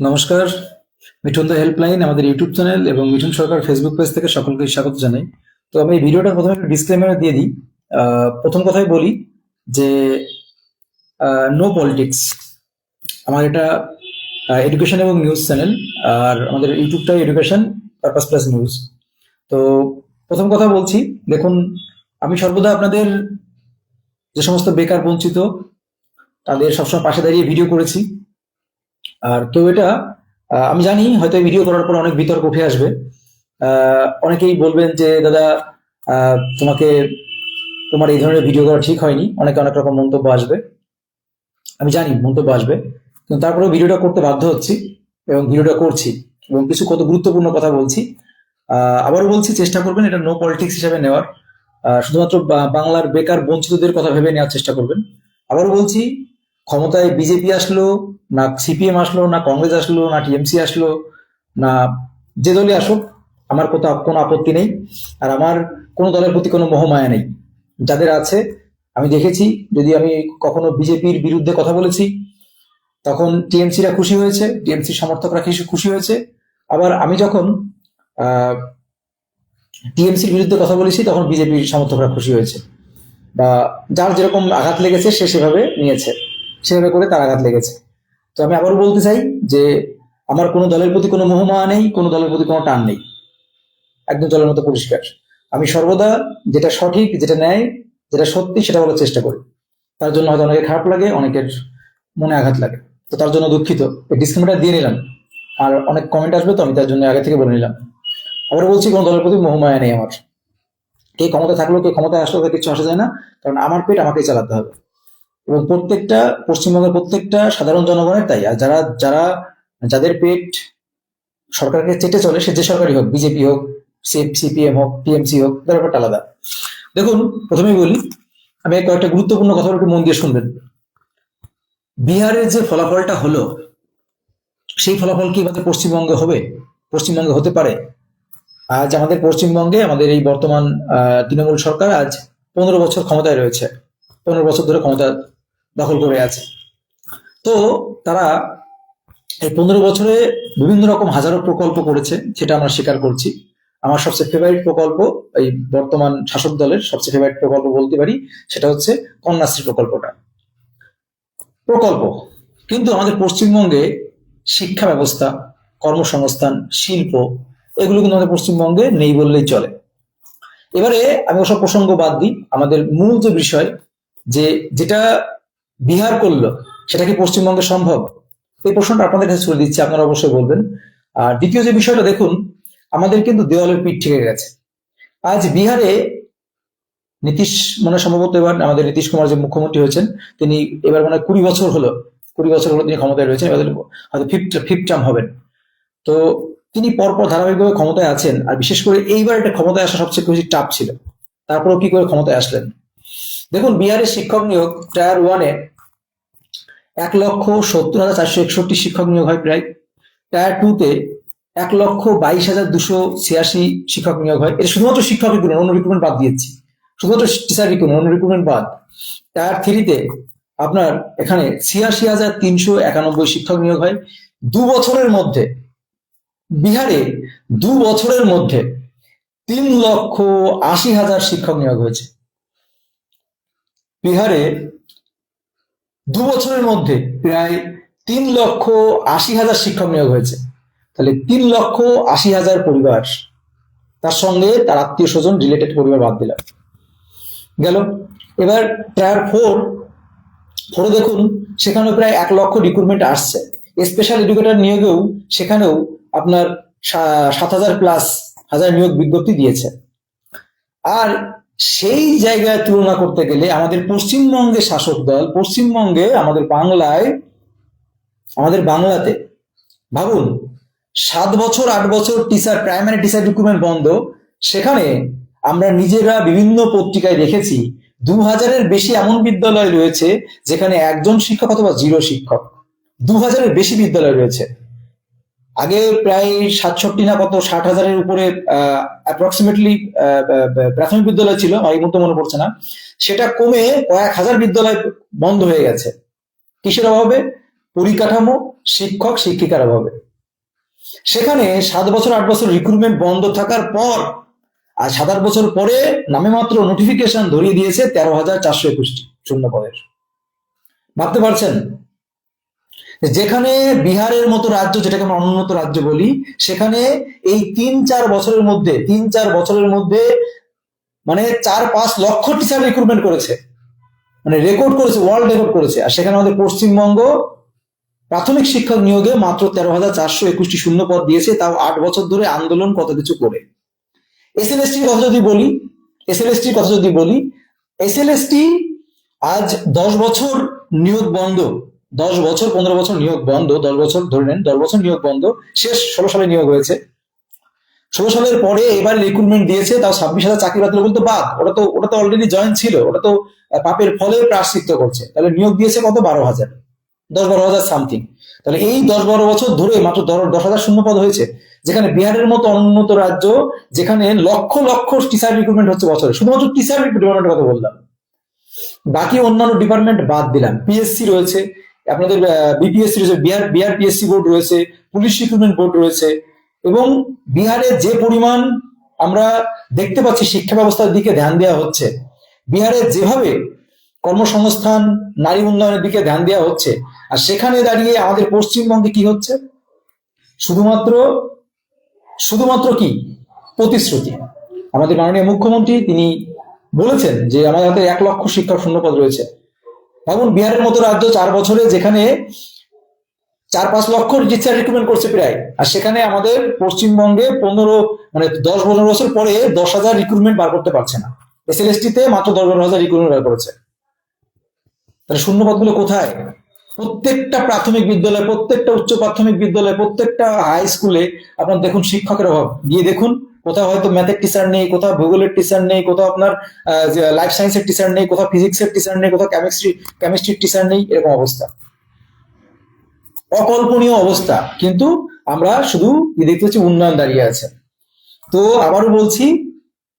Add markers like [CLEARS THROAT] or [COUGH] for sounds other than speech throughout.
নমস্কার Mithun the helpline আমাদের YouTube channel এবং মিঠুন সরকার ফেসবুক পেজ থেকে সকলকে স্বাগত জানাই। তো আমি এই ভিডিওটা প্রথমে একটা ডিসক্লেমার দিয়ে দিই। প্রথম কথাই বলি যে নো পলিটিক্স আমার এটা এডুকেশন এবং নিউজ চ্যানেল আর আমাদের ইউটিউবটা এডুকেশন পারপাস প্লাস নিউজ তো প্রথম কথা বলছি, দেখুন, আমি সর্বদা আপনাদের যে সমস্ত বেকার বঞ্চিত, তাদের সবসময় পাশে দাঁড়িয়ে ভিডিও করেছি। আর কেউ এটা আমি জানি, হয়তো ভিডিও করার পর অনেক বিতর্ক উঠে আসবে। অনেকেই বলবেন যে, দাদা তোমাকে, তোমার এই ধরনের ভিডিও করা ঠিক হয়নি। অনেকে অনেক রকম মন্তব্য আসবে। আমি জানি মন্তব্য আসবে। কিন্তু তারপরেও ভিডিওটা করতে বাধ্য হচ্ছি এবং ভিডিওটা করছি এবং কিছু কত গুরুত্বপূর্ণ কথা বলছি। আবারও বলছি, চেষ্টা করবেন এটা নো পলিটিক্স হিসাবে নেওয়ার। শুধুমাত্র বাংলার বেকার বঞ্চিতদের কথা ভেবে নেওয়ার চেষ্টা করবেন। আবারও বলছি ক্ষমতায় বিজেপি আসলো, না সিপিএম আসলো, না কংগ্রেস আসলো, না টিএমসি আসলো, না যে দলই আসুক, আমার কোথাও কোনো আপত্তি নেই। আর আমার কোনো দলের প্রতি কোনো মোহমায়া নেই। যাদের আছে, আমি দেখেছি, যদি আমি কখনো বিজেপির বিরুদ্ধে কথা বলেছি, তখন টিএমসিরা খুশি হয়েছে টিএমসি সমর্থকরা খুশি হয়েছে। আবার আমি যখন টিএমসির বিরুদ্ধে কথা বলেছি, তখন বিজেপির সমর্থকরা খুশি হয়েছে। বা যার যেরকম আঘাত লেগেছে, সে সেভাবে নিয়েছে। সেভাবে করে তার আঘাত লেগেছে। তো আমি আবারও বলতে চাই যে আমার কোনো দলের প্রতি কোনো মোহমায়া নেই, কোনো দলের প্রতি কোনো টান নেই। একদম জলের মতো পরিষ্কার। আমি সর্বদা যেটা সঠিক, যেটা ন্যায়, যেটা সত্যি সেটা বলার চেষ্টা করি। তার জন্য হয়তো অনেকের খারাপ লাগে, অনেকের মনে আঘাত লাগে। তো তার জন্য দুঃখিত। এই ডিসক্লেমারটা দিয়ে নিলাম। আর অনেক কমেন্ট আসবে তো আমি তার জন্য আগে থেকে বলে নিলাম। আবার বলছি, কোনো দলের প্রতি মোহমায়া নেই আমার। কে ক্ষমতা থাকল কে ক্ষমতায় আসলো তার কিছু আসা যায় না। কারণ আমার পেট আমাকেই চালাতে হবে। এবং প্রত্যেকটা, পশ্চিমবঙ্গের প্রত্যেকটা সাধারণ জনগণের তাই আর যারা যারা, যাদের পেট সরকারকে চেটে চলে, সে যে সরকারই হোক, বিজেপি হোক সিপিএম হোক, টিএমসি হোক তার ব্যাপারটা আলাদা। দেখুন, প্রথমেই বলি, আমি কয়েকটা গুরুত্বপূর্ণ কথা একটু মন দিয়ে শুনবেন। বিহারের যে ফলাফলটা হলো, সেই ফলাফল কি আমাদের পশ্চিমবঙ্গে হবে? পশ্চিমবঙ্গে হতে পারে। আজ আমাদের পশ্চিমবঙ্গে, আমাদের এই বর্তমান তৃণমূল সরকার আজ পনেরো বছর ক্ষমতায় রয়েছে। পনেরো বছর ধরে ক্ষমতা দখল করে আছে। তো তারা এই পনেরো বছরে বিভিন্ন রকম হাজারো প্রকল্প করেছে, সেটা আমরা স্বীকার করছি। আমার সবচেয়ে ফেভারিট প্রকল্প, এই বর্তমান শাসক দলের সবচেয়ে ফেভারিট প্রকল্প বলতে পারি, সেটা হচ্ছে কন্যাশ্রী প্রকল্পটা। প্রকল্প, কিন্তু আমাদের পশ্চিমবঙ্গে শিক্ষা ব্যবস্থা, কর্মসংস্থান, শিল্প, এগুলো কিন্তু আমাদের পশ্চিমবঙ্গে নেই বললেই চলে। এবারে আমি ওসব প্রসঙ্গ বাদ দিই। আমাদের মূল যে বিষয়, যে যেটা বিহার করল, সেটা কি পশ্চিমবঙ্গে সম্ভব? এই প্রশ্নটা আপনাদের কাছে ছুড়ে দিচ্ছি, আপনারা অবশ্যই বলবেন। আর দ্বিতীয় যে বিষয়টা, দেখুন, আমাদের কিন্তু দেওয়ালের পিঠ থেকে গেছে। আজ বিহারে নীতিশ মানে সম্ভবত এবার আমাদের নীতিশ কুমার যে মুখ্যমন্ত্রী হয়েছেন, তিনি এবার মানে কুড়ি বছর হলো, কুড়ি বছর হলো তিনি ক্ষমতায় রয়েছেন, এবার হয়তো ফিফথ ফিফথ টার্ম হবেন। তো তিনি পরপর ধারাবাহিকভাবে ক্ষমতায় আছেন, আর বিশেষ করে এইবার একটা ক্ষমতায় আসা সবচেয়ে বেশি টাপ ছিল। তারপরেও কি করে ক্ষমতায় আসলেন? দেখুন, বিহারের শিক্ষক নিয়োগ টায়ার ওয়ানে এক লক্ষ সত্তর হাজার চারশো একষট্টি শিক্ষক নিয়োগ হয় প্রায়। টায়ার টুতে এক লক্ষ বাইশ হাজার দুশো ছিয়াশি শিক্ষক নিয়োগ হয়। এটা শুধুমাত্র শিক্ষক রিক্রুটমেন্ট অন্য রিক্রুটমেন্ট বাদ দিয়েছি। শুধুমাত্র টিচার রিক্রুটমেন্ট অন্য রিক্রুটমেন্ট বাদ। টায়ার থ্রিতে আপনার এখানে ছিয়াশি হাজার তিনশো একানব্বই শিক্ষক নিয়োগ হয়। দু বছরের মধ্যে, বিহারে দু বছরের মধ্যে তিন লক্ষ আশি হাজার শিক্ষক নিয়োগ হয়েছে। বিহারে দু বছরের মধ্যে প্রায় তিন লক্ষ আশি হাজার শিক্ষক নিয়োগ হয়েছে। তাহলে তিন লক্ষ আশি হাজার পরিবার, তার সঙ্গে তার আত্মীয় স্বজন রিলেটেড পরিবার বাদ দিলাম। গেল। এবার প্রায় ফোর ফোরে দেখুন সেখানে প্রায় এক লক্ষ রিক্রুটমেন্ট আসছে। স্পেশাল এডুকেটর নিয়োগেও সেখানেও আপনার সাত হাজার প্লাস হাজার নিয়োগ বিজ্ঞপ্তি দিয়েছে। আর সেই জায়গায় তুলনা করতে গেলে আমাদের পশ্চিমবঙ্গে শাসক দল, পশ্চিমবঙ্গে আমাদের বাংলায়, আমাদের বাংলাতে, ভাবুন, সাত বছর, আট বছর টিচার প্রাইমারি টিচার রিক্রুটমেন্ট বন্ধ, সেখানে আমরা নিজেরা বিভিন্ন পত্রিকায় দেখেছি দু হাজারের বেশি এমন বিদ্যালয় রয়েছে যেখানে একজন শিক্ষক অথবা জিরো শিক্ষক দু হাজারের বেশি বিদ্যালয় রয়েছে। আগে প্রায় সাতষট্টি না কত, ষাট হাজারের উপরে অ্যাপ্রক্সিমেটলি প্রাথমিক বিদ্যালয় ছিল, আমার এই মুহূর্তে মনে পড়ছে না। সেটা কমে কয়েক হাজার বিদ্যালয় বন্ধ হয়ে গেছে। কিসের অভাবে? পরিকাঠামো, শিক্ষক, শিক্ষিকার অভাবে। সেখানে সাত বছর, আট বছর রিক্রুটমেন্ট বন্ধ থাকার পর, আর সাত, আট বছর পরে নামে মাত্র নোটিফিকেশন ধরিয়ে দিয়েছে তেরো হাজার চারশো একুশটি শূন্য পদের। ভাবতে পারছেন? যেখানে বিহারের মতো রাজ্য, যেটাকে আমরা অনুন্নত রাজ্য বলি, সেখানে এই তিন চার বছরের মধ্যে, তিন চার বছরের মধ্যে মানে চার পাঁচ লক্ষ টিচার রিক্রুটমেন্ট করেছে। মানে রেকর্ড করেছে ওয়ার্ল্ড রেকর্ড করেছে। আর সেখানে আমাদের পশ্চিমবঙ্গ প্রাথমিক শিক্ষক নিয়োগে মাত্র তেরো হাজার চারশো একুশটি শূন্য পদ দিয়েছে, তাও আট বছর ধরে আন্দোলন কত কিছু করে। এস এল এসটির কথা যদি বলি এস এল এসটির কথা যদি বলি এস এল এসটি আজ দশ বছর নিয়োগ বন্ধ। দশ বছর, পনেরো বছর নিয়োগ বন্ধ, দশ বছর ধরে নেন, দশ বছর নিয়োগ বন্ধ, শেষ ষোলো সালে নিয়োগ হয়েছে। ষোলো সালের পরে এবার রিক্রুটমেন্ট দিয়েছে, তাও ছাব্বিশ হাজার চাকরি বাতিল বলতে বাদ, ওটা তো ওটা তো অলরেডি জয়েন ছিল, ওটা তো পাপের ফলে প্রাশ্চিত্য করছে। তাহলে নিয়োগ দিয়েছে কত? বারো হাজার। দশ বারো হাজার সামথিং তাহলে এই দশ বারো বছর ধরে মাত্র দশ- হাজার শূন্য পদ হয়েছে, যেখানে বিহারের মতো অনুন্নত রাজ্য, যেখানে লক্ষ লক্ষ টিচার রিক্রুটমেন্ট হচ্ছে বছরে। শুধুমাত্র টিচার ডিপার্টমেন্টের কথা বললাম। বাকি অন্যান্য ডিপার্টমেন্ট বাদ দিলাম। পিএসসি রয়েছে আপনাদের বিপিএসসি রয়েছে বিহার বিহার পিএসসি বোর্ড রয়েছে পুলিশ রিক্রুটমেন্ট বোর্ড রয়েছে এবং বিহারে যে পরিমাণ আমরা দেখতে পাচ্ছি শিক্ষা ব্যবস্থার দিকে ধ্যান দেওয়া হচ্ছে বিহারে যেভাবে কর্মসংস্থান, নারী উন্নয়নের দিকে ধ্যান দেওয়া হচ্ছে, আর সেখানে দাঁড়িয়ে আমাদের পশ্চিমবঙ্গে কি হচ্ছে? শুধুমাত্র শুধুমাত্র কি? প্রতিশ্রুতি। আমাদের মাননীয় মুখ্যমন্ত্রী তিনি বলেছেন যে আমাদের হাতে এক লক্ষ শিক্ষক শূন্যপদ রয়েছে। এখন বিহারের মতো রাজ্য চার বছরে যেখানে চার পাঁচ লক্ষ টিচার রিক্রুটমেন্ট করছে প্রায়। আর সেখানে আমাদের পশ্চিমবঙ্গে পনেরো মানে দশ পনেরো বছর পরে দশ হাজার রিক্রুটমেন্ট বার করতে পারছে না। এস এল তে মাত্র দশ বারো হাজার রিক্রুটমেন্ট বার করেছে। তাহলে শূন্য পদগুলো কোথায়? প্রত্যেকটা প্রাথমিক বিদ্যালয়, প্রত্যেকটা উচ্চ প্রাথমিক বিদ্যালয়, প্রত্যেকটা হাই স্কুলে আপনার দেখুন শিক্ষকের অভাব। গিয়ে দেখুন কোথাও হয়তো ম্যাথের টিচার নেই, কোথাও ভূগোলের টিচার নেই, কোথাও আপনার লাইফ সায়েন্সের টিচার নেই, কোথাও ফিজিক্সের টিচার নেই, কোথাও কেমিস্ট্রি কেমিস্ট্রির টিচার নেই, এরকম অবস্থা। অকল্পনীয় অবস্থা, কিন্তু আমরা শুধু দেখতে পাচ্ছি উন্নয়ন দাঁড়িয়ে আছে। তো আবারও বলছি,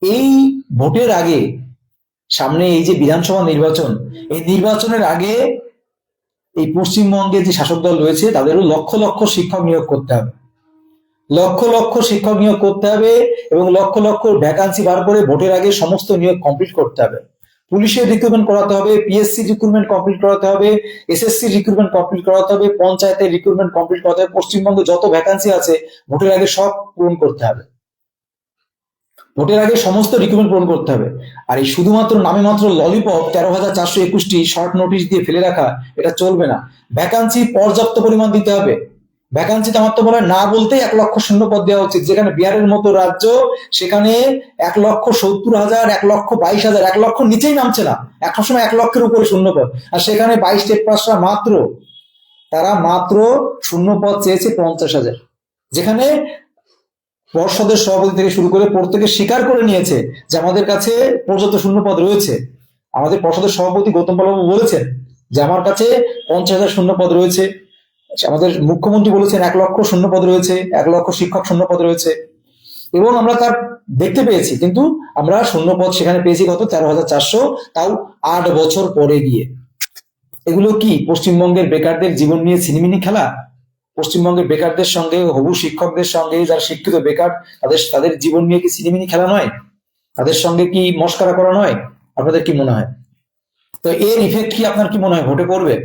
এই ভোটের আগে, সামনে এই যে বিধানসভা নির্বাচন, এই নির্বাচনের আগে এই পশ্চিমবঙ্গে যে শাসক দল রয়েছে, তাদেরও লক্ষ লক্ষ শিক্ষক নিয়োগ করতে হবে। লক্ষ লক্ষ শিক্ষক নিয়োগ করতে হবে এবং লক্ষ লক্ষ ভ্যাকান্সি বার করে ভোটের আগে সমস্ত নিয়োগ কমপ্লিট করতে হবে। পুলিশের রিক্রুটমেন্ট করাতে হবে পিএসসি রিক্রুটমেন্ট কমপ্লিট করাতে হবে এসএসসি রিক্রুটমেন্ট কমপ্লিট করাতে হবে, পঞ্চায়েতের রিক্রুটমেন্ট কমপ্লিট করাতে হবে, পশ্চিমবঙ্গে যত ভ্যাকান্সি আছে ভোটের আগে সব পূরণ করতে হবে। ভোটের আগে সমস্ত রিক্রুটমেন্ট পূরণ করতে হবে। আর এই শুধুমাত্র নামে মাত্র ললিপপ তেরো হাজার চারশো একুশটি শর্ট নোটিশ দিয়ে ফেলে রাখা, এটা চলবে না। ভ্যাকান্সি পর্যাপ্ত পরিমাণ দিতে হবে। ভ্যাকান্সি আমার তো বলে না বলতেই এক লক্ষ শূন্য পদ দেওয়া উচিত। যেখানে বিহারের মতো রাজ্য, সেখানে এক লক্ষ সত্তর হাজার, এক লক্ষ বাইশ হাজার, এক লক্ষ নিচেই নামছে না। একটা সময় এক লক্ষের উপরে শূন্য পদ। আর সেখানে বাইশ স্টেট পাসরা মাত্র, তারা মাত্র শূন্য পদ চেয়েছে পঞ্চাশ হাজার। যেখানে পর্ষদের সভাপতি থেকে শুরু করে প্রত্যেকে স্বীকার করে নিয়েছে যে আমাদের কাছে পর্যাপ্ত শূন্য পদ রয়েছে। আমাদের পর্ষদের সভাপতি গৌতম পালবাবু বলেছেন যে আমার কাছে পঞ্চাশ হাজার শূন্য পদ রয়েছে। আমাদের মুখ্যমন্ত্রী বলেছেন এক লক্ষ শূন্য পদ রয়েছে, এক লক্ষ শিক্ষক শূন্য পদ রয়েছে। এবং আমরা তার দেখতে পেয়েছি, কিন্তু আমরা শূন্য পদ সেখানে পেয়েছি কত? তেরো হাজার চারশো, তাও আট বছর পরে গিয়ে। এগুলো কি? পশ্চিমবঙ্গের বেকারদের জীবন নিয়ে ছিনিমিনি খেলা? পশ্চিমবঙ্গের বেকারদের সঙ্গে, হবু শিক্ষকদের সঙ্গে, যারা শিক্ষিত বেকার, তাদের তাদের জীবন নিয়ে কি ছিনিমিনি খেলা নয়? তাদের সঙ্গে কি মস্কারা করা নয়? আপনাদের কি মনে হয়? তো এর ইফেক্ট কি আপনার কি মনে হয়? ভোটে পড়বে?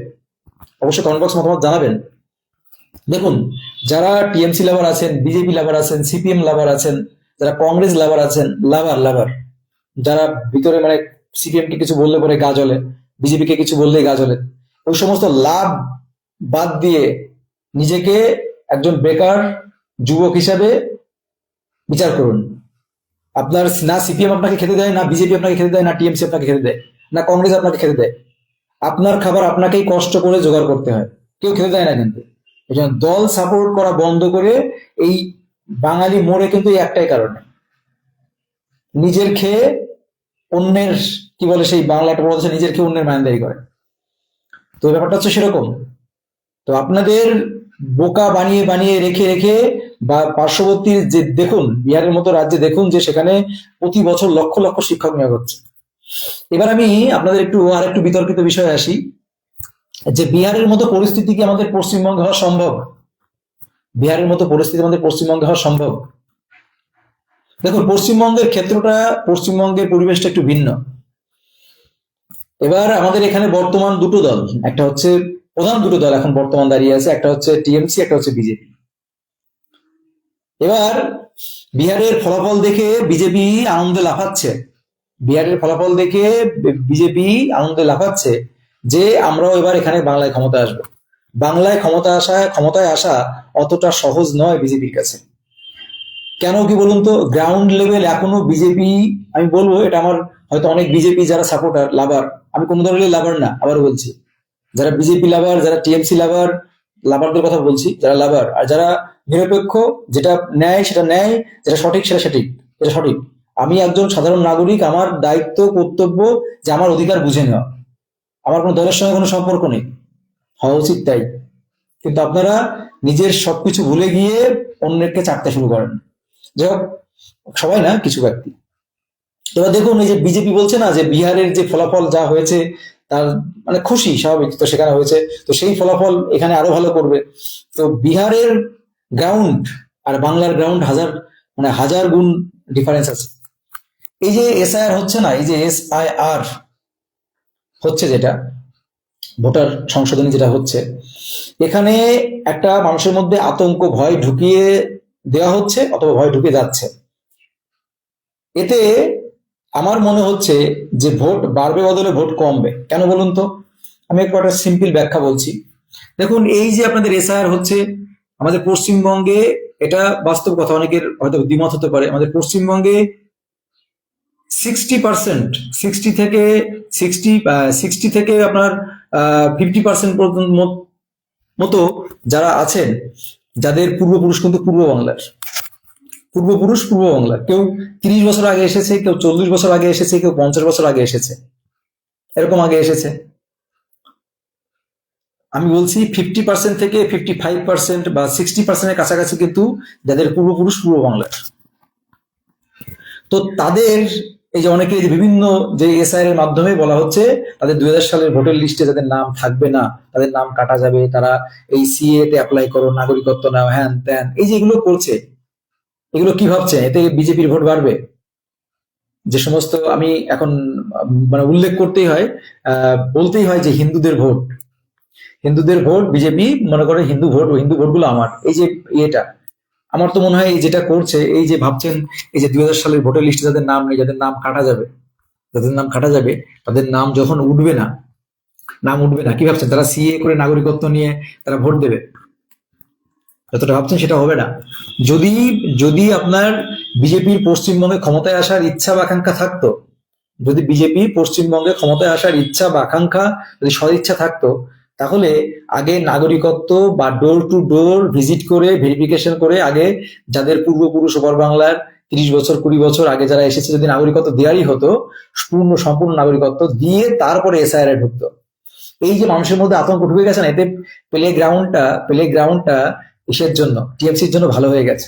অবশ্যই কমেন্ট বক্স মতামত জানাবেন। দেখুন, যারা টিএমসি লাভার আছেন বিজেপি লাভার আছেন সিপিএম লাভার আছেন, যারা কংগ্রেস লাভার আছেন লাভার লাভার যারা ভিতরে মানে সিপিএম কে কিছু বললে পরে গা জ্বলে বিজেপি কে কিছু বললেই গা জ্বলে, ওই সমস্ত লাভ বাদ দিয়ে নিজেকে একজন বেকার যুবক হিসাবে বিচার করুন। আপনার না সিপিএম আপনাকে খেতে দেয়, না বিজেপি আপনাকে খেতে দেয়, না টিএমসি আপনাকে খেতে দেয়, না কংগ্রেস আপনাকে খেতে দেয়। আপনার খাবার আপনাকেই কষ্ট করে জোগাড় করতে হয়, কেউ খেতে দেয় না কিন্তু। দল সাপোর্ট করা বন্ধ করে এই বাঙালি মোড়ে কিন্তু একটাই কারণে। নিজের খেয়ে অন্যের, কি বলে সেই বাংলা একটা বলছে নিজের খেয়ে অন্যের মায়ানদারি করে। তো ব্যাপারটা হচ্ছে সেরকম। তো আপনাদের বোকা বানিয়ে বানিয়ে রেখে রেখে বা পার্শ্ববর্তী যে দেখুন, বিহারের মতো রাজ্যে দেখুন যে সেখানে প্রতি বছর লক্ষ লক্ষ শিক্ষক নিয়োগ হচ্ছে। এবার আমি আপনাদের একটু আর একটু বিতর্কিত বিষয়ে আসি। যে বিহারের মতো পরিস্থিতি কি আমাদের পশ্চিমবঙ্গে হওয়া সম্ভব? বিহারের মতো পরিস্থিতি আমাদের পশ্চিমবঙ্গে হওয়া সম্ভব? দেখুন, পশ্চিমবঙ্গের ক্ষেত্রটা, পশ্চিমবঙ্গের পরিবেশটা একটু ভিন্ন। এবার আমাদের এখানে বর্তমান দুটো দল, একটা হচ্ছে প্রধান দুটো দল এখন বর্তমান দাঁড়িয়ে আছে, একটা হচ্ছে টিএমসি, একটা হচ্ছে বিজেপি। এবার বিহারের ফলাফল দেখে বিজেপি আনন্দে লাফাচ্ছে। বিহারের ফলাফল দেখে বিজেপি আনন্দে লাফাচ্ছে। যে আমরাও এবার এখানে বাংলায় ক্ষমতা আসব। বাংলায় ক্ষমতা আসা, ক্ষমতায় আসা অতটা সহজ নয় বিজেপির কাছে। কেন কি বলুন তো গ্রাউন্ড লেভেল এখনও বিজেপি, আমি বলব, এটা আমার হয়তো অনেক বিজেপি যারা সাপোর্টার লাভার আমি কোনো ধরনের লাভার না আবার বলছি। যারা বিজেপি লাভার যারা টিএমসি লাভার লাভারদের কথা বলছি, যারা লাভার আর যারা নিরপেক্ষ, যেটা ন্যায় সেটা ন্যায়, যেটা সঠিক সেটা সঠিক এটা সঠিক। আমি একজন সাধারণ নাগরিক, আমার দায়িত্ব, কর্তব্য যে আমার অধিকার বুঝে নেওয়া। আমার কোনো দলের সঙ্গে কোনো সম্পর্ক নেই। হওয়া উচিত তাই। কিন্তু আপনারা নিজের সবকিছু ভুলে গিয়ে অন্যকে চাটতে শুরু করেন। যাই হোক, সবাই না, কিছু ব্যক্তি। এবার দেখুন, এই যে বিজেপি বলছে না যে বিহারের যে ফলাফল যা হয়েছে, তার মানে খুশি, স্বাভাবিক তো সেখানে হয়েছে। তো সেই ফলাফল এখানে আরও ভালো করবে। তো বিহারের গ্রাউন্ড আর বাংলার গ্রাউন্ড হাজার মানে হাজার গুণ ডিফারেন্স আছে। এই যে এসআইআর হচ্ছে না, এই যে এস আই আর হচ্ছে যেটা, ভোটার সংশোধনী যেটা হচ্ছে, এখানে একটা মানুষের মধ্যে আতঙ্ক, ভয় ঢুকিয়ে দেওয়া হচ্ছে অথবা ভয় ঢুকে যাচ্ছে। এতে আমার মনে হচ্ছে যে ভোট বাড়বে বদলে ভোট কমবে। কেন বলুন তো? আমি একটু একটা সিম্পল ব্যাখ্যা বলছি। দেখুন, এই যে আপনাদের এসআইআর হচ্ছে, আমাদের পশ্চিমবঙ্গে এটা বাস্তব কথা, অনেকের হয়তো দ্বিমত হতে পারে। আমাদের পশ্চিমবঙ্গে সিক্সটি পার্সেন্ট সিক্সটি থেকে সিক্সটি সিক্সটি থেকে আপনার ফিফটি পার্সেন্ট পর্যন্ত মতো যারা আছেন, যাদের পূর্বপুরুষ কিন্তু পূর্ব বাংলার। পূর্বপুরুষ পূর্ব বাংলার। কেউ তিরিশ বছর আগে এসেছে, কেউ চল্লিশ বছর আগে এসেছে, কেউ পঞ্চাশ বছর আগে এসেছে। এরকম আগে এসেছে। আমি বলছি ফিফটি পার্সেন্ট থেকে ফিফটি ফাইভ পার্সেন্ট বা সিক্সটি পার্সেন্টের কাছাকাছি কিন্তু যাদের পূর্বপুরুষ পূর্ব বাংলার। তো তাদের এই যে অনেকে বিভিন্ন যে এসআইআর এর মাধ্যমে বলা হচ্ছে, তাদের দুই হাজার সালের ভোটার লিস্টে যাদের নাম থাকবে না, তাদের নাম কাটা যাবে, তারা এই সিএ তে অ্যাপ্লাই করো, নাগরিকত্ব নাও, হ্যান ত্যান, এই যে এগুলো করছে, এগুলো কি ভাবছে? এতে বিজেপির ভোট বাড়বে? যে সমস্ত আমি এখন মানে উল্লেখ করতেই হয় বলতেই হয় যে হিন্দুদের ভোট। হিন্দুদের ভোট, বিজেপি মনে করে হিন্দু ভোট হিন্দু ভোটগুলো আমার। এই যে ইয়েটা আমার তো মনে হয় এই যেটা করছে, এই যে ভাবছেন, এই যে দুই হাজার সালের ভোটার লিস্টে যাদের নাম নেই, যাদের নাম কাটা যাবে, যাদের নাম কাটা যাবে, তাদের নাম যখন উঠবে না, নাম উঠবে না, কি ভাবছেন? তারা সিএ করে নাগরিকত্ব নিয়ে তারা ভোট দেবে? যতটা ভাবছেন সেটা হবে না। যদি যদি আপনার বিজেপির পশ্চিমবঙ্গে ক্ষমতায় আসার ইচ্ছা বা আকাঙ্ক্ষা থাকতো, যদি বিজেপি পশ্চিমবঙ্গে ক্ষমতায় আসার ইচ্ছা বা আকাঙ্ক্ষা, যদি সদিচ্ছা থাকতো তাহলে আগে নাগরিকত্ব বা ডোর টু ডোর ভিজিট করে ভেরিফিকেশন করে আগে যাদের পূর্বপুরুষ ওপর বাংলার তিরিশ বছর, কুড়ি বছর আগে যারা এসেছে যদি নাগরিকত্ব দেওয়ারই হতো, পূর্ণ, সম্পূর্ণ নাগরিকত্ব দিয়ে তারপরে এসআইআর এ ঢুকতো। এই যে মানুষের মধ্যে আতঙ্ক ঢুকে গেছে না, এতে প্লে গ্রাউন্ডটা প্লে গ্রাউন্ডটা ইসের জন্য টিএমসির জন্য ভালো হয়ে গেছে।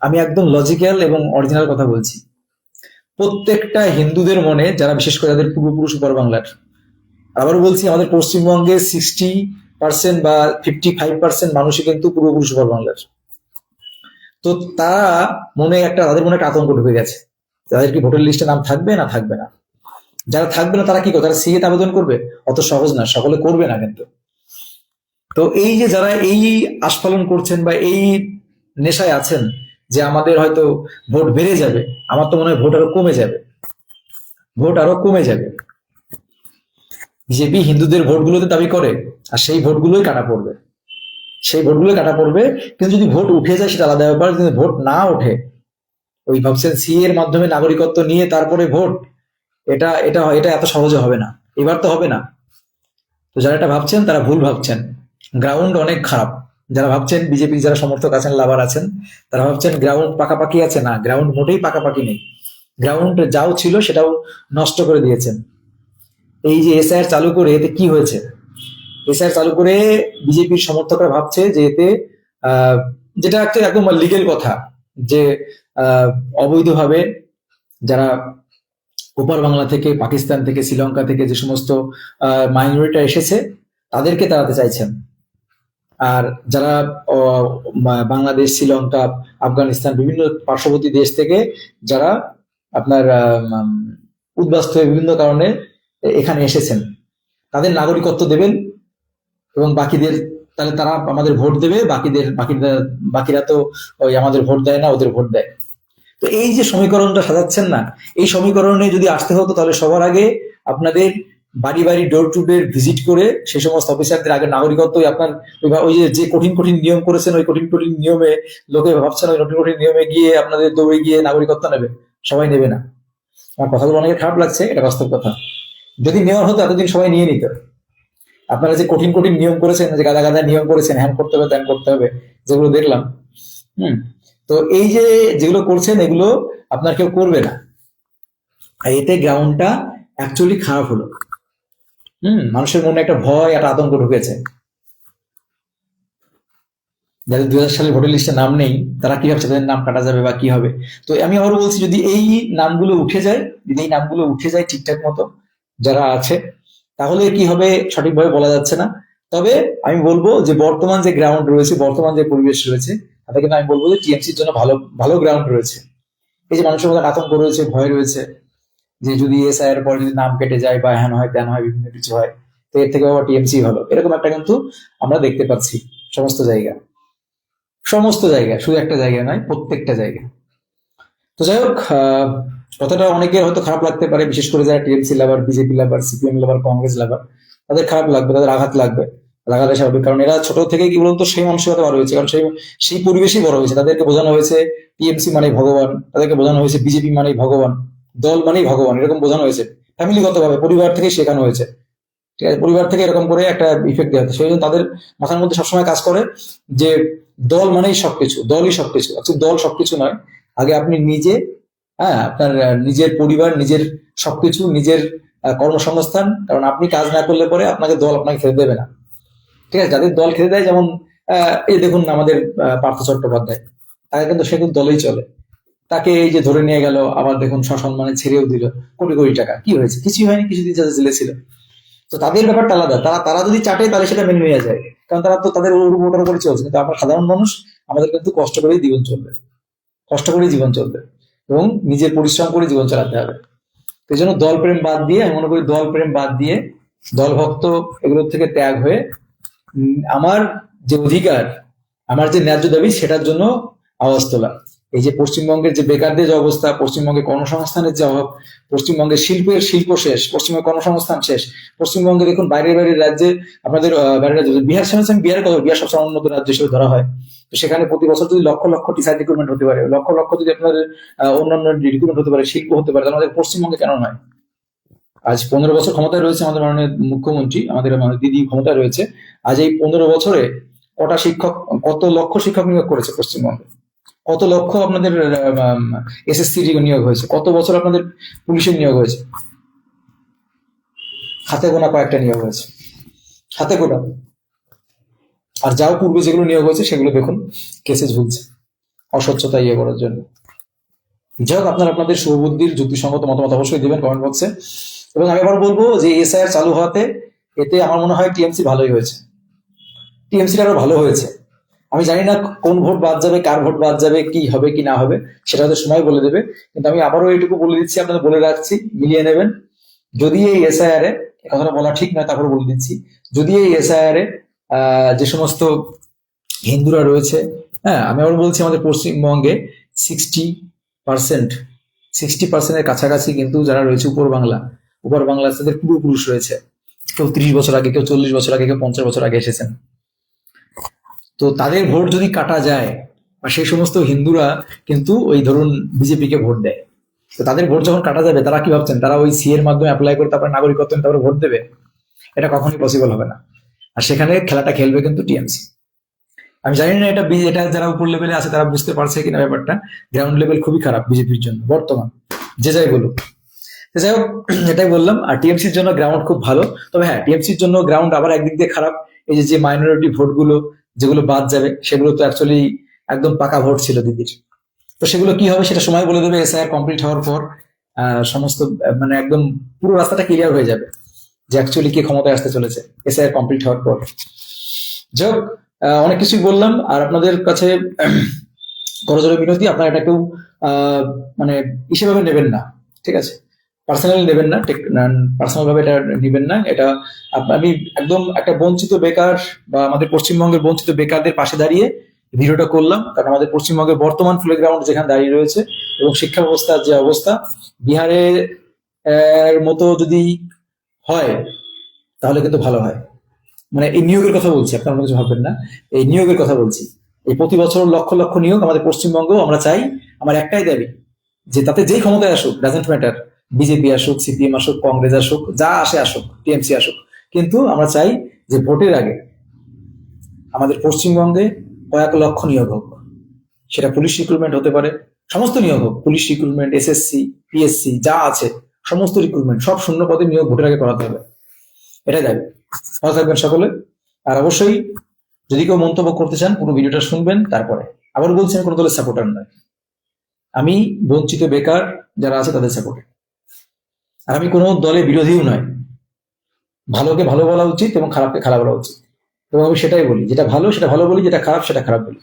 আমি একদম লজিক্যাল এবং অরিজিনাল কথা বলছি। প্রত্যেকটা হিন্দুদের মনে, যারা বিশেষ করে যাদের পূর্বপুরুষ উপর বাংলার আবার বলছি, আমাদের পশ্চিমবঙ্গে সিক্সটি পার্সেন্ট বা ফিফটি ফাইভ পার্সেন্ট মানুষই কিন্তু পূর্বপুরুষ উপর বাংলার। তো তারা মনে একটা, তাদের মনে একটা আতঙ্ক ঢুকে গেছে। তাদের কি ভোটার লিস্টে নাম থাকবে না থাকবে না? যারা থাকবে না, তারা কি করে? তারা সিএ আবেদন করবে? অত সহজ না, সকলে করবে না কিন্তু। তো এই যে যারা এই আস্ফালন করছেন বা এই নেশায় আছেন, যে আমাদের হয়তো ভোট বেড়ে যাবে, আমার তো মনে হয় ভোট আরও কমে যাবে। ভোট আরও কমে যাবে। বিজেপি হিন্দুদের ভোটগুলোতে দাবি করে, আর সেই ভোটগুলোই কাটা পড়বে। সেই ভোটগুলো কাটা পড়বে, কিন্তু যদি ভোট উঠে যায় সেটা আলাদা ব্যাপার, কিন্তু ভোট না ওঠে, ওই ভাবছেন সি এর মাধ্যমে নাগরিকত্ব নিয়ে তারপরে ভোট, এটা এটা এটা এত সহজে হবে না। এবার তো হবে না। তো যারা এটা ভাবছেন, তারা ভুল ভাবছেন। গ্রাউন্ড অনেক খারাপ। যারা ভাবছেন বিজেপি যারা সমর্থক আছেন, লাভার আছেন, তারা ভাবছেন গ্রাউন্ড পাকাপাকি আছে। না, গ্রাউন্ড মোটেই পাকাপাকি নেই। গ্রাউন্ড যাও ছিল সেটাও নষ্ট করে দিয়েছেন। এই যে এসআইআর চালু করে এতে কি হয়েছে? এসআইআর চালু করে বিজেপির সমর্থকরা ভাবছে যে এতে যেটা একটা একদম লিগেল কথা যে অবৈধভাবে যারা ওপার বাংলা থেকে, পাকিস্তান থেকে, শ্রীলঙ্কা থেকে যে সমস্ত মাইনরিটা এসেছে, তাদেরকে তাড়াতে চাইছেন। আর যারা বাংলাদেশ, শ্রীলঙ্কা, আফগানিস্তান বিভিন্ন পার্শ্ববর্তী দেশ থেকে যারা আপনার উদ্বাস্ত হয়ে বিভিন্ন কারণে এখানে এসেছেন। তাদের নাগরিকত্ব দেবেন এবং বাকিদের, তাহলে তারা আমাদের ভোট দেবে, বাকিদের, বাকিরা বাকিরা তো ওই আমাদের ভোট দেয় না, ওদের ভোট দেয়। তো এই যে সমীকরণটা সাজাচ্ছেন না, এই সমীকরণে যদি আসতে হতো, তাহলে সবার আগে আপনাদের বাড়ি বাড়ি ডোর টু ডোর ভিজিট করে সেই সমস্ত অফিসারদের আগে নাগরিকত্ব আপনার, ওই- যে কঠিন কঠিন নিয়ম করেছেন, ওই কঠিন কঠিন নিয়মে লোকে ভাবছেন, ওই কঠিন কঠিন নিয়মে গিয়ে আপনাদের দৌড়ে গিয়ে নাগরিকত্ব নেবে। সবাই নেবে না। আমার কথাগুলো অনেক খারাপ লাগছে, এটা বাস্তব কথা। যদি নেওয়া হতো, এতদিন সবাই নিয়ে নিত। আপনারা যে কঠিন কঠিন নিয়ম করেছেন, যে গাদা গাদা নিয়ম করেছেন, হ্যান করতে হবে, ত্যান করতে হবে, যেগুলো দেখলাম, হুম? তো এই যে যেগুলো করছেন, এগুলো আপনার কেউ করবে না। এতে গ্রাউন্ডটা অ্যাকচুয়ালি খারাপ হলো। হুম? মানুষের মনে একটা ভয়, একটা আতঙ্ক ঢুকেছে। যাদের দুই হাজার সালে ভোটার লিস্টে নাম নেই, তারা কি ভাবছে, তাদের নাম কাটা যাবে বা কি হবে? তো আমি আবার বলছি, যদি এই নামগুলো উঠে যায়, যদি এই নামগুলো উঠে যায় ঠিকঠাক মতো যারা আছে, তাহলে কি হবে সঠিকভাবে বলা যাচ্ছে না। তবে আমি বলব যে বর্তমান যে গ্রাউন্ড রয়েছে, বর্তমান যে পরিবেশ রয়েছে তাতে কিন্তু আমি বলব যে টিএমসির জন্য ভালো ভালো গ্রাউন্ড রয়েছে। এই যে মানুষের মধ্যে আতঙ্ক রয়েছে, ভয় রয়েছে, যে যদি এসআই এর পরে যদি নাম কেটে যায় বা হ্যান হয়, ত্যান হয়, বিভিন্ন কিছু হয়, তো এর থেকে আবার টিএমসি ভালো। এরকম একটা কিন্তু আমরা দেখতে পাচ্ছি সমস্ত জায়গা। সমস্ত জায়গা, শুধু একটা জায়গা নয়, প্রত্যেকটা জায়গায় তো যাই হোক কথাটা অনেকের হয়তো খারাপ লাগতে পারে, বিশেষ করে যারা TMC lover, BJP lover, CPM lover, Congress lover, তাদের খারাপ লাগবে, তাদের আঘাত লাগবে লাগাতে স্বাভাবিক। কারণ এরা ছোট থেকে কি বলতো সেই মানসিকতা বড় হয়েছে। কারণ সেই সেই পরিবেশই বড় হয়েছে। তাদেরকে বোঝানো হয়েছে, টিএমসি মানে ভগবান, তাদেরকে বোঝানো হয়েছে, বিজেপি মানেই ভগবান, দল মানেই ভগবান, এরকম বোঝানো হয়েছে। ফ্যামিলিগত ভাবে পরিবার থেকে শেখানো হয়েছে। ঠিক আছে, পরিবার থেকে এরকম করে একটা ইফেক্ট দেওয়া সেই জন্য তাদের মাথার মধ্যে সবসময় কাজ করে যে দল মানেই সবকিছু, দলই সবকিছু। Actually দল সবকিছু নয়। আগে আপনি নিজে হ্যাঁ আপনার নিজের পরিবার, নিজের সবকিছু, নিজের কর্মসংস্থান, কারণ আপনি কাজ না করলে পরে আপনাকে দল আপনাকে খেতে দেবে না। ঠিক আছে, যাদের দল খেতে দেয়, যেমন এই দেখুন আমাদের পার্থ চট্টোপাধ্যায়। তাকে কিন্তু সে কিন্তু দলেই চলে। তাকে এই যে ধরে নিয়ে গেল, আবার দেখুন সসম্মানে ছেড়েও দিল, কোটি কোটি টাকা। কি হয়েছে? কিছুই হয়নি কিছুদিন যাতে জেলে ছিল। তো তাদের ব্যাপারটা আলাদা। তারা তারা যদি চাটে, তাহলে সেটা মেনে নেওয়া যায়। কারণ তারা তো তাদের মোটর করে চলছে। কিন্তু আমরা সাধারণ মানুষ, আমাদের কিন্তু কষ্ট করেই জীবন চলবে। কষ্ট করেই জীবন চলবে। এবং নিজের পরিশ্রম করে জীবন চালাতে হবে। এই জন্য দল প্রেম বাদ দিয়ে, আমি মনে করি দল প্রেম বাদ দিয়ে দল ভক্ত এগুলোর থেকে ত্যাগ হয়ে আমার যে অধিকার, আমার যে ন্যায্য দাবি সেটার জন্য আওয়াজ তোলা। এই যে পশ্চিমবঙ্গের যে বেকারদের যে অবস্থা পশ্চিমবঙ্গে কর্মসংস্থানের যে অভাব পশ্চিমবঙ্গের শিল্পের শিল্প শেষ পশ্চিমবঙ্গের কর্মসংস্থান শেষ পশ্চিমবঙ্গে দেখুন বাইরের বাইরের রাজ্যে আপনাদের বাইরের রাজ্যে বিহার শুনেছেন বিহারের কথা বিহার সবসময় উন্নত রাজ্য হিসেবে ধরা হয়। তো সেখানে প্রতি বছর যদি লক্ষ লক্ষ টিচার রিক্রুটমেন্ট হতে পারে লক্ষ লক্ষ যদি আপনাদের আহ, অন্যান্য রিক্রুটমেন্ট হতে পারে শিল্প হতে পারে আমাদের পশ্চিমবঙ্গে কেন নয়? আজ পনেরো বছর ক্ষমতায় রয়েছে আমাদের মাননীয় মুখ্যমন্ত্রী আমাদের মাননীয় দিদি ক্ষমতায় রয়েছে। আজ এই পনেরো বছরে কটা শিক্ষক কত লক্ষ শিক্ষক নিয়োগ করেছে পশ্চিমবঙ্গে? কত লক্ষ আপনাদের এসএসসি নিয়োগ হয়েছে? কত বছর আপনাদের পুলিশের নিয়োগ হয়েছে? হাতে গোনা কয়েকটা নিয়োগ হয়েছে। হাতে গোনা। আর যাও পূর্বে যেগুলো নিয়োগ হয়েছে, সেগুলো দেখুন, কেসে ঝুলছে। অস্বচ্ছতা ইয়ে করার জন্য। যাই হোক, আপনারা আপনাদের শুভবুদ্ধির, যুক্তিসঙ্গত মতামত অবশ্যই দেবেন কমেন্ট বক্সে এবং আমি আবার বলব যে এসআইআর চালু হওয়াতে এতে আমার মনে হয় টিএমসি ভালোই হয়েছে। টিএমসি আরও ভালো হয়েছে। আমি জানি না কোন ভোট বাদ যাবে, কার ভোট বাদ যাবে, কি হবে, কি না হবে, সেটা হয়তো সময় বলে দেবে। কিন্তু আমি আবারও এইটুকু বলে দিচ্ছি, আপনাদের বলে রাখছি, মিলিয়ে নেবেন। যদি এই এসআইআর এ কথাটা বলা ঠিক নয়, তারপর বলে দিচ্ছি, যদি এই এসআইআর এ যে সমস্ত হিন্দুরা রয়েছে হ্যাঁ আমি আবার বলছি, আমাদের পশ্চিমবঙ্গে সিক্সটি পার্সেন্ট সিক্সটি পার্সেন্টের কাছাকাছি কিন্তু যারা রয়েছে উপর বাংলা উপর বাংলা তাদের পূর্বপুরুষ রয়েছে। কেউ ত্রিশ বছর আগে, কেউ চল্লিশ বছর আগে, কেউ পঞ্চাশ বছর আগে এসেছেন। তো তাদের ভোট যদি কাটা যায়, বা সেই সমস্ত হিন্দুরা কিন্তু ওই ধরুন বিজেপিকে ভোট দেয়। তো তাদের ভোট যখন কাটা যাবে, তারা কি ভাবছেন? তারা ওই সি এর মাধ্যমে অ্যাপ্লাই করে তারপরে নাগরিকত্ব তারপরে ভোট দেবে? এটা কখনোই পসিবল হবে না। আর সেখানে খেলাটা খেলবে কিন্তু টিএমসি। আমি জানি না এটা এটা যারা উপর লেভেলে আছে, তারা বুঝতে পারছে কিনা ব্যাপারটা। গ্রাউন্ড লেভেল খুবই খারাপ বিজেপির জন্য, বর্তমান। যে যাই বলুক। যাই হোক, [CLEARS THROAT] এটাই বললাম। আর টিএমসির জন্য গ্রাউন্ড খুব ভালো। তবে হ্যাঁ টিএমসির জন্য গ্রাউন্ড আবার একদিক দিয়ে খারাপ। এই যে যে মাইনরিটি ভোটগুলো যেগুলো বাদ যাবে, সেগুলো তো অ্যাকচুয়ালি একদম পাকা ভোট ছিল দিদির। তো সেগুলো কি হবে সেটা সময় বলে দেবে এসআইআর কমপ্লিট হওয়ার পর সমস্ত মানে একদম পুরো রাস্তাটা ক্লিয়ার হয়ে যাবে যে অ্যাকচুয়ালি কে ক্ষমতায় আসতে চলেছে এসআইআর কমপ্লিট হওয়ার পর। যাই অনেক কিছুই বললাম, আর আপনাদের কাছে [CLEARS THROAT] করজোরে বিনতি, আপনারা এটা কেউ মানে হিসেবে নেবেন না, ঠিক আছে? পার্সোনালি নেবেন না পার্সোনাল ভাবে এটা নেবেন না। এটা আমি একদম একটা বঞ্চিত বেকার বা আমাদের পশ্চিমবঙ্গের বঞ্চিত বেকারদের পাশে দাঁড়িয়ে ভিডিওটা করলাম। কারণ আমাদের পশ্চিমবঙ্গের বর্তমান প্লে গ্রাউন্ড যেখানে দাঁড়িয়ে রয়েছে এবং শিক্ষা ব্যবস্থার যে অবস্থা বিহারের মতো যদি হয়, তাহলে কিন্তু ভালো হয়। মানে এই নিয়োগের কথা বলছি, আপনারা কিছু ভাববেন না। এই নিয়োগের কথা বলছি। এই প্রতি বছর লক্ষ লক্ষ নিয়োগ আমাদের পশ্চিমবঙ্গ আমরা চাই। আমার একটাই দাবি, যে তাতে যেই ক্ষমতায় আসুক ডাজেন্ট ম্যাটার বিজেপি আসুক, সিপিএম আসুক, কংগ্রেস আসুক, যা আসে আসুক, টিএমসি আসুক। কিন্তু আমরা চাই যে ভোটের আগে আমাদের পশ্চিমবঙ্গে কয়েক লক্ষ নিয়োগ হোক। সেটা পুলিশ রিক্রুটমেন্ট হতে পারে, সমস্ত নিয়োগ হোক। পুলিশ রিক্রুটমেন্ট এসএসসি পিএসসি যা আছে, সমস্ত রিক্রুটমেন্ট সব শূন্য পদে নিয়োগ ভোটের আগে করাতে হবে। এটাই দাবি। ভালো থাকবেন সকলে। আর অবশ্যই যদি কেউ মন্তব্য করতে চান, পুরো ভিডিওটা শুনবেন, তারপরে। আবার বলছি, আমি কোনো দলের সাপোর্টার নয়। আমি বঞ্চিত বেকার যারা আছে, তাদের সাপোর্টার আর আমি কোনো দলে বিরোধীও নয়। ভালোকে ভালো বলা উচিত এবং খারাপকে খারাপ বলা উচিত। এবং আমি সেটাই বলি, যেটা ভালো সেটা ভালো বলি, যেটা খারাপ সেটা খারাপ বলি।